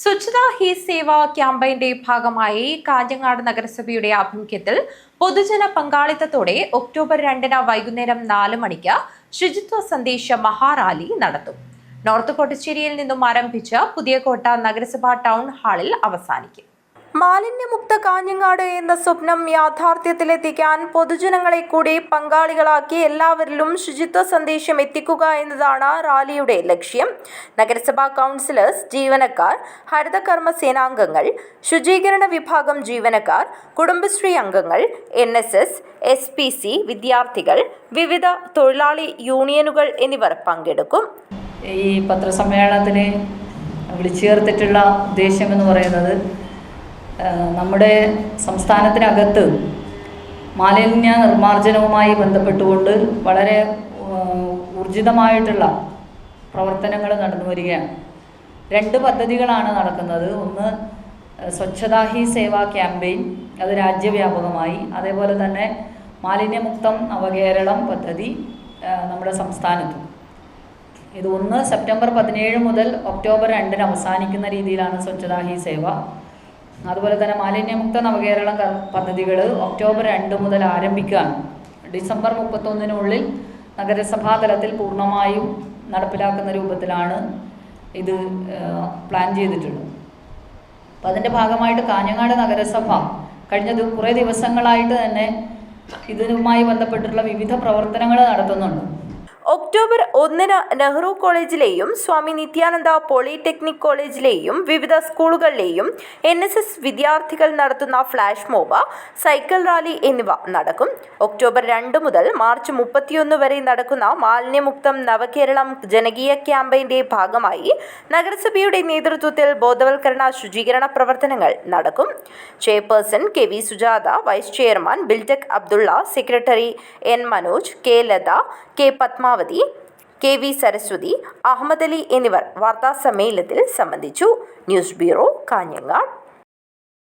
സ്വച്ഛതാ ഹി സേവ ക്യാമ്പയിന്റെ ഭാഗമായി കാഞ്ഞങ്ങാട് നഗരസഭയുടെ ആഭിമുഖ്യത്തിൽ പൊതുജന പങ്കാളിത്തത്തോടെ ഒക്ടോബർ രണ്ടിന് വൈകുന്നേരം നാല് മണിക്ക് ശുചിത്വ സന്ദേശ മഹാറാലി നടത്തും. നോർത്ത് കോട്ടശ്ശേരിയിൽ നിന്നും ആരംഭിച്ച് പുതിയകോട്ട നഗരസഭാ ടൗൺ ഹാളിൽ അവസാനിക്കും. മാലിന്യമുക്ത കാഞ്ഞങ്ങാട് എന്ന സ്വപ്നം യാഥാർത്ഥ്യത്തിലെത്തിക്കാൻ പൊതുജനങ്ങളെ കൂടി പങ്കാളികളാക്കി എല്ലാവരിലും ശുചിത്വ സന്ദേശം എത്തിക്കുക എന്നതാണ് റാലിയുടെ ലക്ഷ്യം. നഗരസഭാ കൗൺസിലേഴ്സ് ജീവനക്കാർ ഹരിതകർമ്മ സേനാംഗങ്ങൾ ശുചീകരണ വിഭാഗം ജീവനക്കാർ കുടുംബശ്രീ അംഗങ്ങൾ N S S S P C വിദ്യാർത്ഥികൾ വിവിധ തൊഴിലാളി യൂണിയനുകൾ എന്നിവർ പങ്കെടുക്കും. ഈ പത്രസമ്മേളനത്തിന് വിളിച്ചു ചേർത്തിട്ടുള്ള ഉദ്ദേശം എന്ന് പറയുന്നത് നമ്മുടെ സംസ്ഥാനത്തിനകത്ത് മാലിന്യ നിർമ്മാർജനവുമായി ബന്ധപ്പെട്ടുകൊണ്ട് വളരെ ഊർജിതമായിട്ടുള്ള പ്രവർത്തനങ്ങൾ നടന്നു വരികയാണ്. രണ്ട് പദ്ധതികളാണ് നടക്കുന്നത്. ഒന്ന് സ്വച്ഛതാ ഹി സേവാ ക്യാമ്പയിൻ അത് രാജ്യവ്യാപകമായി. അതേപോലെ തന്നെ മാലിന്യമുക്തം നവകേരളം പദ്ധതി നമ്മുടെ സംസ്ഥാനത്തും. ഇത് ഒന്ന് സെപ്റ്റംബർ പതിനേഴ് മുതൽ ഒക്ടോബർ രണ്ടിന് അവസാനിക്കുന്ന രീതിയിലാണ് സ്വച്ഛതാ ഹി സേവ അതുപോലെ തന്നെ മാലിന്യമുക്ത നവകേരള പദ്ധതികൾ ഒക്ടോബർ രണ്ട് മുതൽ ആരംഭിക്കുകയാണ്. ഡിസംബർ മുപ്പത്തൊന്നിനുള്ളിൽ നഗരസഭാ തലത്തിൽ പൂർണമായും നടപ്പിലാക്കുന്ന രൂപത്തിലാണ് ഇത് പ്ലാൻ ചെയ്തിട്ടുള്ളത്. അപ്പം അതിന്റെ ഭാഗമായിട്ട് കാഞ്ഞങ്ങാട് നഗരസഭ കഴിഞ്ഞ കുറേ ദിവസങ്ങളായിട്ട് തന്നെ ഇതുമായി ബന്ധപ്പെട്ടിട്ടുള്ള വിവിധ പ്രവർത്തനങ്ങൾ നടത്തുന്നുണ്ട്. ഒക്ടോബർ ഒന്നിന് നെഹ്റു കോളേജിലെയും സ്വാമി നിത്യാനന്ദ പോളിടെക്നിക് കോളേജിലെയും വിവിധ സ്കൂളുകളിലെയും എൻ എസ് എസ് വിദ്യാർത്ഥികൾ നടത്തുന്ന ഫ്ലാഷ് മോബ സൈക്കിൾ റാലി എന്നിവ നടക്കും. ഒക്ടോബർ രണ്ട് മുതൽ മാർച്ച് മുപ്പത്തിയൊന്ന് വരെ നടക്കുന്ന മാലിന്യമുക്തം നവകേരളം ജനകീയ ക്യാമ്പയിന്റെ ഭാഗമായി നഗരസഭയുടെ നേതൃത്വത്തിൽ ബോധവൽക്കരണ ശുചീകരണ പ്രവർത്തനങ്ങൾ നടക്കും. Chairperson K V Sujatha vice chairman Biltech Abdulla secretary N Manoj K Latha K Padmavathi K V Saraswathi Ahmed Ali എന്നിവർ വാർത്താസമ്മേളനത്തിൽ സംബന്ധിച്ചു. News bureau Kanhangad.